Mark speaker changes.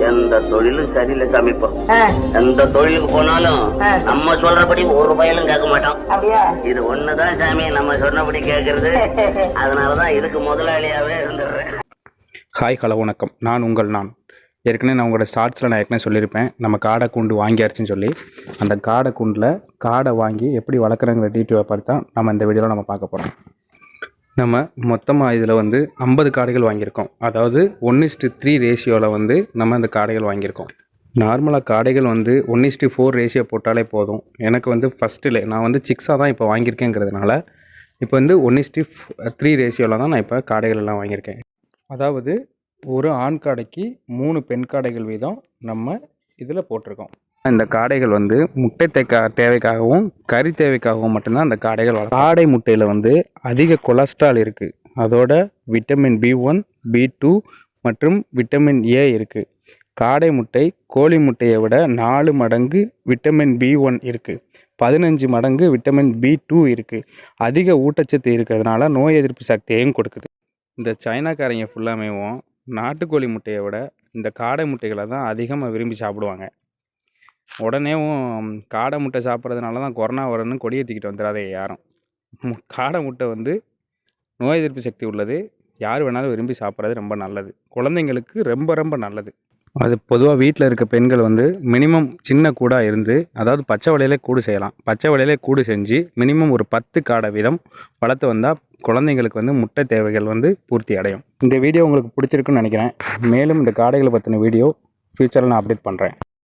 Speaker 1: எந்த தொழிலும் சரியில்லை சாமி இப்போ.
Speaker 2: ஆ,
Speaker 1: எந்த தொழிலுக்கு போனாலும். நம்ம சொல்றபடி ஒரு பயலும் கேட்க மாட்டோம்.
Speaker 2: அப்படியா?
Speaker 1: இது ஒண்ணுதான் சாமி நம்ம சொன்னபடி கேக்குறது அதனாலதான் இதுக்கு முதலாளியாவே இருந்துடுறேன்.
Speaker 3: ஹாய் ஹலோ வணக்கம். நான் உங்கள் நான். ஏற்கனவே நான் உங்களோட ஷார்ட்ஸில் நான் ஏற்கனவே சொல்லியிருப்பேன். நம்ம காடை கூண்டு வாங்கியாச்சுன்னு சொல்லி அந்த காடை கூண்டில் காடை வாங்கி எப்படி வளர்க்குறங்கிற டீட்டெயிலை பார்த்து தான் நம்ம இந்த வீடியோவில் நம்ம பார்க்க போகிறோம் நம்ம மொத்தமாக இதில் வந்து ஐம்பது காடைகள் வாங்கியிருக்கோம். அதாவது ஒன் இஸ்டு த்ரீ ரேஷியோவில் வந்து நம்ம இந்த காடைகள் வாங்கியிருக்கோம். நார்மலாக காடைகள் வந்து ஒன் இஸ்டு ஃபோர் ரேஷியோ போட்டாலே போதும். எனக்கு வந்து ஃபஸ்ட்டில் நான் வந்து சிக்ஸாக தான் இப்போ வாங்கியிருக்கேங்கிறதுனால இப்போ வந்து ஒன் இஸ்டு த்ரீ ரேஷியோவில் தான் நான் இப்போ காடைகள் எல்லாம் வாங்கியிருக்கேன். அதாவது ஒரு ஆண் காடைக்கு மூணு பெண் காடைகள் வீதம் நம்ம இதில் போட்டிருக்கோம். இந்த காடைகள் வந்து முட்டை தேக்கா தேவைக்காகவும் கறி தேவைக்காகவும் மட்டும்தான் அந்த காடைகள் வளரும் காடை முட்டையில் வந்து அதிக கொலஸ்ட்ரால் இருக்குது அதோட vitamin B one B two மற்றும் விட்டமின் ஏ இருக்குது காடை முட்டை கோழி முட்டையை விட நாலு மடங்கு விட்டமின் பி ஒன் இருக்குது பதினஞ்சு மடங்கு விட்டமின் பி டூ இருக்குது அதிக ஊட்டச்சத்து இருக்கிறதுனால நோய் எதிர்ப்பு சக்தியையும் கொடுக்குது. இந்த சைனாக்காரங்க ஃபுல்லாமேவும் நாட்டுக்கோழி முட்டையை விட இந்த காடை முட்டைகளை தான் அதிகமாக விரும்பி சாப்பிடுவாங்க. உடனேவும் காடை முட்டை சாப்பிட்றதுனால தான் கொரோனா வரும்னு கொடியேற்றிக்கிட்டு தூக்கிட்டு வந்துடாதே யாரும். காடை முட்டை வந்து நோய் எதிர்ப்பு சக்தி உள்ளது. யார் வேணாலும் விரும்பி சாப்பிட்றது ரொம்ப நல்லது. குழந்தைங்களுக்கு ரொம்ப ரொம்ப நல்லது. அது பொதுவாக வீட்டில் இருக்க பெண்கள் வந்து மினிமம் சின்ன கூடாக இருந்து அதாவது பச்சை வலையிலே கூடு செய்யலாம். பச்சை வலையிலே கூடு செஞ்சு மினிமம் ஒரு பத்து காடை வீதம் வளர்த்து வந்தால் குழந்தைங்களுக்கு வந்து முட்டை தேவைகள் வந்து பூர்த்தி அடையும். இந்த வீடியோ உங்களுக்கு பிடிச்சிருக்குன்னு நினைக்கிறேன். மேலும் இந்த காடைகளை பற்றின வீடியோ ஃப்யூச்சரில் நான் அப்டேட் பண்ணுறேன்